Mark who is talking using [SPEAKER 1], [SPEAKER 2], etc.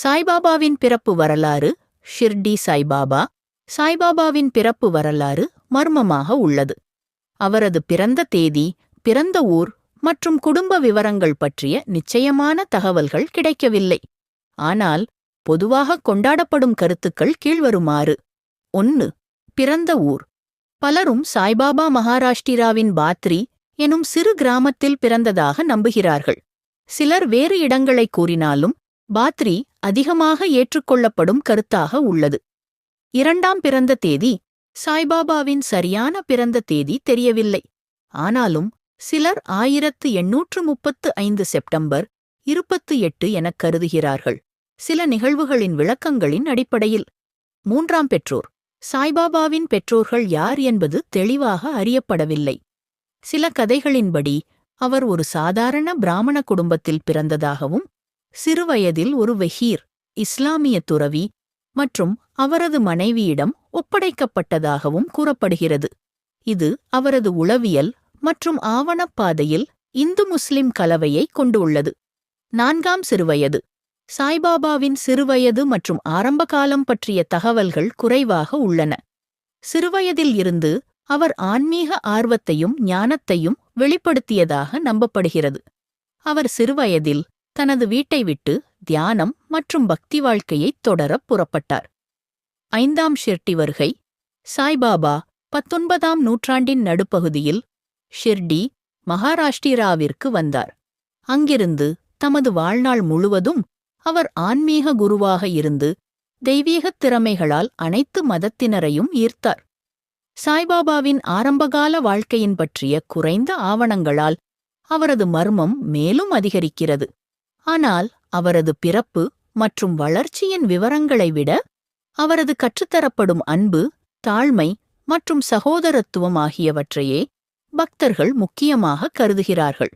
[SPEAKER 1] சாய்பாபாவின் பிறப்பு வரலாறு ஷிர்டி சாய்பாபா சாய்பாபாவின் பிறப்பு வரலாறு மர்மமாக உள்ளது. அவரது பிறந்த தேதி பிறந்த ஊர் மற்றும் குடும்ப விவரங்கள் பற்றிய நிச்சயமான தகவல்கள் கிடைக்கவில்லை. ஆனால் பொதுவாக கொண்டாடப்படும் கருத்துக்கள் கீழ்வருமாறு. ஒன்று பிறந்த ஊர். பலரும் சாய்பாபா மகாராஷ்டிராவின் பாத்ரி எனும் சிறு கிராமத்தில் பிறந்ததாக நம்புகிறார்கள். சிலர் வேறு இடங்களை கூறினாலும் பாத்ரி அதிகமாக ஏற்றுக்கொள்ளப்படும் கருத்தாக உள்ளது. இரண்டாம் பிறந்த தேதி சாய்பாபாவின் சரியான பிறந்த தேதி தெரியவில்லை. ஆனாலும் சிலர் ஆயிரத்து எண்ணூற்று முப்பத்து ஐந்து செப்டம்பர் இருபத்து எட்டு எனக் கருதுகிறார்கள். சில நிகழ்வுகளின் விளக்கங்களின் அடிப்படையில். மூன்றாம் பெற்றோர் சாய்பாபாவின் பெற்றோர்கள் யார் என்பது தெளிவாக அறியப்படவில்லை. சில கதைகளின்படி அவர் ஒரு சாதாரண பிராமண குடும்பத்தில் பிறந்ததாகவும் சிறுவயதில் ஒரு வெஹீர் இஸ்லாமிய துறவி மற்றும் அவரது மனைவியிடம் ஒப்படைக்கப்பட்டதாகவும் கூறப்படுகிறது. இது அவரது உளவியல் மற்றும் ஆவணப்பாதையில் இந்து முஸ்லிம் கலவையை கொண்டுள்ளது. நான்காம் சிறுவயது. சாய்பாபாவின் சிறுவயது மற்றும் ஆரம்பகாலம் பற்றிய தகவல்கள் குறைவாக உள்ளன. சிறுவயதில் இருந்து அவர் ஆன்மீக ஆர்வத்தையும் ஞானத்தையும் வெளிப்படுத்தியதாக நம்பப்படுகிறது. அவர் சிறுவயதில் தனது வீட்டை விட்டு தியானம் மற்றும் பக்தி வாழ்க்கையைத் தொடரப் புறப்பட்டார். ஐந்தாம் ஷிர்டி வருகை சாய்பாபா பத்தொன்பதாம் நூற்றாண்டின் நடுப்பகுதியில் ஷிர்டி மகாராஷ்டிராவிற்கு வந்தார். அங்கிருந்து தமது வாழ்நாள் முழுவதும் அவர் ஆன்மீக குருவாக இருந்து தெய்வீகத் திறமைகளால் அனைத்து மதத்தினரையும் ஈர்த்தார். சாய்பாபாவின் ஆரம்பகால வாழ்க்கையின் பற்றிய குறைந்த ஆவணங்களால் அவரது மர்மம் மேலும் அதிகரிக்கிறது. ஆனால் அவரது பிறப்பு மற்றும் வளர்ச்சியின் விவரங்களை விட அவரது கற்றுத்தரப்படும் அன்பு தாழ்மை மற்றும் சகோதரத்துவம் ஆகியவற்றையே பக்தர்கள் முக்கியமாக கருதுகிறார்கள்.